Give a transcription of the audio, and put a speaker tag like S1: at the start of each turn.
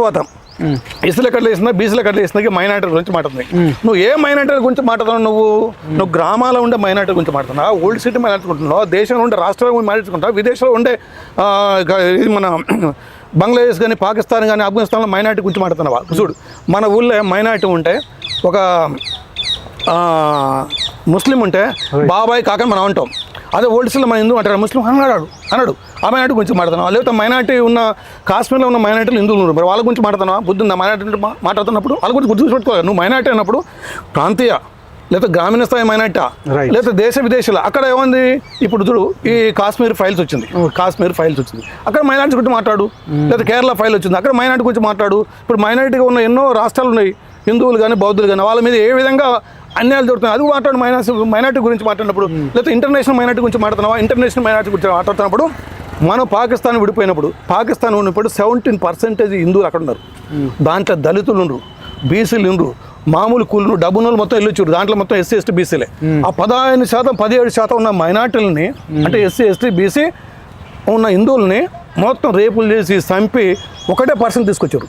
S1: తర్వాత ఎస్సీల కట్ల వేసిన బీసీల కట్ల వేసిన మైనార్టీ గురించి మాట్లాడుతుంది. నువ్వు ఏ మైనార్టీ గురించి మాట్లాడుతున్నావు నువ్వు? నువ్వు గ్రామాల్లో ఉండే మైనార్టీ గురించి మాట్లాడుతున్నావు? ఓల్డ్ సిటీ మైనార్టీ ఉంటున్నావు దేశంలో ఉండే రాష్ట్రాలు మాట్లాడుకుంటావు? విదేశాల్లో ఉండే ఇది మన బంగ్లాదేశ్ కానీ పాకిస్తాన్ కానీ ఆఫ్ఘనిస్తాన్లో మైనార్టీ గురించి మాట్లాడుతున్నావా? చూడు మన ఊళ్ళో మైనార్టీ ఉంటే ఒక ముస్లిం ఉంటే బాబాయ్ కాక మనం అంటాం. అదే ఓల్డ్ సిటీలో మన హిందూ అంటారు ముస్లిం అన్నాడు అన్నాడు. ఆ మైనార్టీ గురించి మాట్లాడుతున్నాం లేకపోతే మైనార్టీ ఉన్న కాశ్మీర్లో ఉన్న మైనార్టీలు హిందువులు ఉన్నారు. మరి వాళ్ళ గురించి మాట్లాడుతున్నావా? బుద్ధి మైనార్టీ మాట్లాడుతున్నప్పుడు వాళ్ళ గురించి గుర్తు పెట్టుకోవాలి. నువ్వు మైనార్టీ అన్నప్పుడు ప్రాంతీయ లేకపోతే గ్రామీణ స్థాయి మైనార్టీ. లేకపోతే దేశ విదేశాలు అక్కడ ఏముంది? ఇప్పుడు చూడు ఈ కాశ్మీర్ ఫైల్స్ వచ్చింది. కాశ్మీర్ ఫైల్స్ వచ్చింది. అక్కడ మైనార్టీ గురించి మాట్లాడు. లేదా కేరళ ఫైల్ వచ్చింది. అక్కడ మైనార్టీ గురించి మాట్లాడు. ఇప్పుడు మైనార్టీగా ఉన్న ఎన్నో రాష్ట్రాలు ఉన్నాయి. హిందువులు కానీ బౌద్ధులు కానీ వాళ్ళ మీద ఏ విధంగా అన్యాయాలు జరుగుతున్నాయి. అది మాట్లాడు మైనార్టీ మైనార్టీ గురించి మాట్లాడినప్పుడు లేకపోతే ఇంటర్నేషనల్ మైనార్టీ గురించి మాట్లాడుతున్నావా? ఇంటర్నేషనల్ మైనార్టీ గురించి మాట్లాడుతున్నప్పుడు మనం పాకిస్తాన్ విడిపోయినప్పుడు పాకిస్తాన్ ఉన్నప్పుడు సెవెంటీన్ పర్సెంటేజ్ హిందువులు అక్కడ ఉన్నారు. దాంట్లో దళితులు ఉండరు బీసీలు ఉండరు మామూలు కూలు డబ్బునోళ్ళు మొత్తం వెళ్ళి వచ్చారు. దాంట్లో మొత్తం ఎస్సీ ఎస్టీ బీసీలే. ఆ పదహైదు శాతం పదిహేడు శాతం ఉన్న మైనార్టీలని అంటే ఎస్సీ ఎస్టీ బీసీ ఉన్న హిందువుల్ని మొత్తం రేపులు చేసి చంపి ఒకటే పర్సెంట్ తీసుకొచ్చారు.